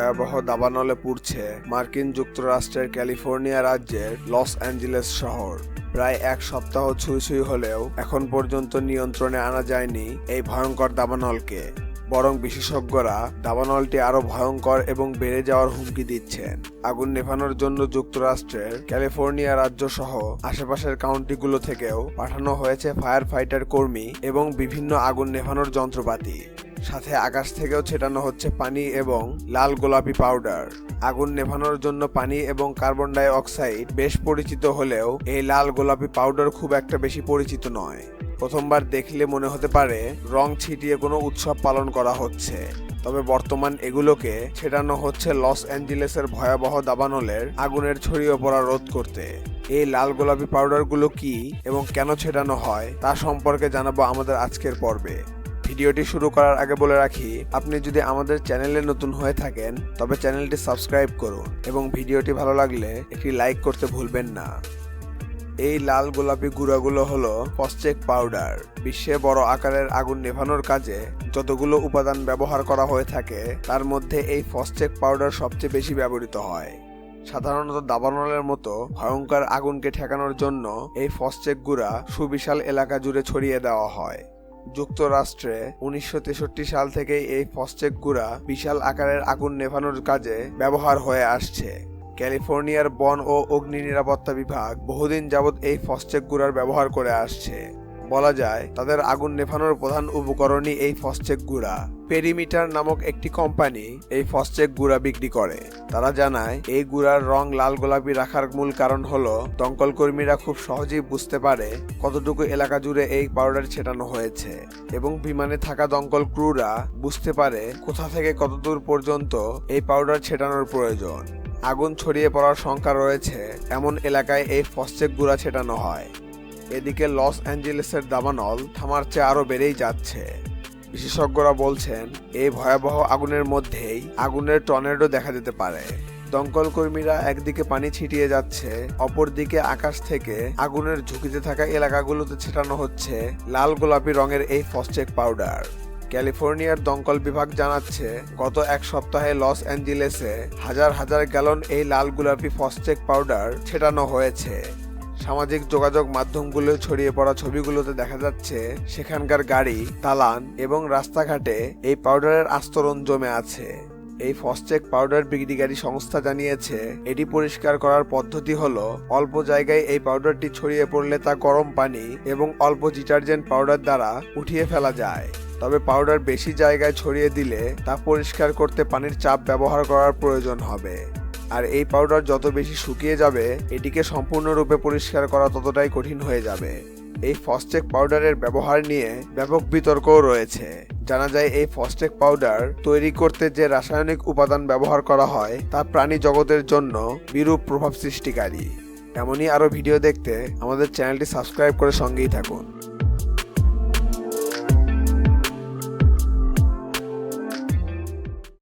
ভয়াবহ দাবানলে পুড়ছে মার্কিন যুক্তরাষ্ট্রের ক্যালিফোর্নিয়া রাজ্যের লস অ্যাঞ্জেলেস শহর। প্রায় এক সপ্তাহ ছুঁই হলেও এখন পর্যন্ত নিয়ন্ত্রণে আনা যায়নি এই ভয়ঙ্কর দাবানলকে। বরং বিশেষজ্ঞরা দাবানলটি আরও ভয়ঙ্কর এবং বেড়ে যাওয়ার হুমকি দিচ্ছেন। আগুন নেভানোর জন্য যুক্তরাষ্ট্রের ক্যালিফোর্নিয়া রাজ্য সহ আশেপাশের কাউন্টিগুলো থেকেও পাঠানো হয়েছে ফায়ার ফাইটার কর্মী এবং বিভিন্ন আগুন নেভানোর যন্ত্রপাতি। সাথে আকাশ থেকেও ছেটানো হচ্ছে পানি এবং লাল গোলাপি পাউডার। আগুন নেভানোর জন্য পানি এবং কার্বন ডাই অক্সাইড বেশ পরিচিত হলেও এই লাল গোলাপি পাউডার খুব একটা বেশি পরিচিত নয়। প্রথমবার দেখলে মনে হতে পারে রং ছিটিয়ে কোনো উৎসব পালন করা হচ্ছে। তবে বর্তমান এগুলোকে ছেটানো হচ্ছে লস অ্যাঞ্জেলেসের ভয়াবহ দাবানলের আগুনের ছড়িয়ে পড়া রোধ করতে। এই লাল গোলাপি পাউডারগুলো কি এবং কেন ছেটানো হয় তা সম্পর্কে জানাব আমাদের আজকের পর্বে। ভিডিওটি শুরু করার আগে বলে রাখি, আপনি যদি আমাদের চ্যানেলে নতুন হয়ে থাকেন, তবে চ্যানেলটি সাবস্ক্রাইব করুন এবং ভিডিওটি ভালো লাগলে একটি লাইক করতে ভুলবেন না। এই লাল গোলাপি গুঁড়াগুলো হলো ফসচেক পাউডার। বিশ্বে বড় আকারের আগুন নেভানোর কাজে যতগুলো উপাদান ব্যবহার করা হয়ে থাকে, তার মধ্যে এই ফসচেক পাউডার সবচেয়ে বেশি ব্যবহৃত হয়। সাধারণত দাবানলের মতো ভয়ঙ্কর আগুনকে ঠেকানোর জন্য এই ফসচেক গুঁড়া সুবিশাল এলাকা জুড়ে ছড়িয়ে দেওয়া হয়। যুক্তরাষ্ট্রে উনিশশো তেষট্টি সাল থেকে এই ফসচেক গুড়া বিশাল আকারের আগুন নেভানোর কাজে ব্যবহার হয়ে আসছে। ক্যালিফোর্নিয়ার বন ও অগ্নি নিরাপত্তা বিভাগ বহুদিন যাবৎ এই ফসচেক গুড়ার ব্যবহার করে আসছে। বলা যায়, তাদের আগুন নেভানোর প্রধান উপকরণই এই ফসচেক গুঁড়া। পেরিমিটার নামক একটি কোম্পানি এই ফসচেক গুঁড়া বিক্রি করে। তারা জানায়, এই গুঁড়ার রং লাল গোলাপি রাখার মূল কারণ হলো, দমকল কর্মীরা খুব সহজেই বুঝতে পারে কতটুকু এলাকা জুড়ে এই পাউডার ছেটানো হয়েছে এবং বিমানে থাকা দমকল ক্রুরা বুঝতে পারে কোথা থেকে কতদূর পর্যন্ত এই পাউডার ছেটানোর প্রয়োজন। আগুন ছড়িয়ে পড়ার সংখ্যা রয়েছে, এমন এলাকায় এই ফসচেক গুঁড়া ছেটানো হয়। এদিকে লস অ্যাঞ্জেলেসের দাবানল থামার চেয়ে আরও বেড়েই যাচ্ছে। বিশেষজ্ঞরা বলছেন, এই ভয়াবহ আগুনের মধ্যেই আগুনের টর্নেডো দেখা যেতে পারে। দমকল কর্মীরা একদিকে পানি ছিটিয়ে যাচ্ছে, অপরদিকে আকাশ থেকে আগুনের ঝুঁকিতে থাকা এলাকাগুলোতে ছেটানো হচ্ছে লাল গোলাপি রঙের এই ফসচেক পাউডার। ক্যালিফোর্নিয়ার দমকল বিভাগ জানাচ্ছে, গত এক সপ্তাহে লস অ্যাঞ্জেলেসে হাজার হাজার গ্যালন এই লাল গোলাপি ফসচেক পাউডার ছেটানো হয়েছে। সামাজিক যোগাযোগ মাধ্যমগুলো ছড়িয়ে পড়া ছবিগুলোতে দেখা যাচ্ছে, সেখানকার গাড়ি, দালান এবং রাস্তাঘাটে এই পাউডারের আস্তরণ জমে আছে। এই ফসচেক পাউডার বিক্রিকারী সংস্থা জানিয়েছে, এটি পরিষ্কার করার পদ্ধতি হলো, অল্প জায়গায় এই পাউডারটি ছড়িয়ে পড়লে তা গরম পানি এবং অল্প ডিটারজেন্ট পাউডার দ্বারা উঠিয়ে ফেলা যায়। তবে পাউডার বেশি জায়গায় ছড়িয়ে দিলে তা পরিষ্কার করতে পানির চাপ ব্যবহার করার প্রয়োজন হবে। আর এই পাউডার যত বেশি শুকিয়ে যাবে, এটিকে সম্পূর্ণরূপে পরিষ্কার করা ততটাই কঠিন হয়ে যাবে। এই ফসটেক পাউডারের ব্যবহার নিয়ে ব্যাপক বিতর্কও রয়েছে। জানা যায়, এই ফসটেক পাউডার তৈরি করতে যে রাসায়নিক উপাদান ব্যবহার করা হয়, তা প্রাণী জগতের জন্য বিরূপ প্রভাব সৃষ্টিকারী। এমনই আরও ভিডিও দেখতে আমাদের চ্যানেলটি সাবস্ক্রাইব করে সঙ্গেই থাকুন।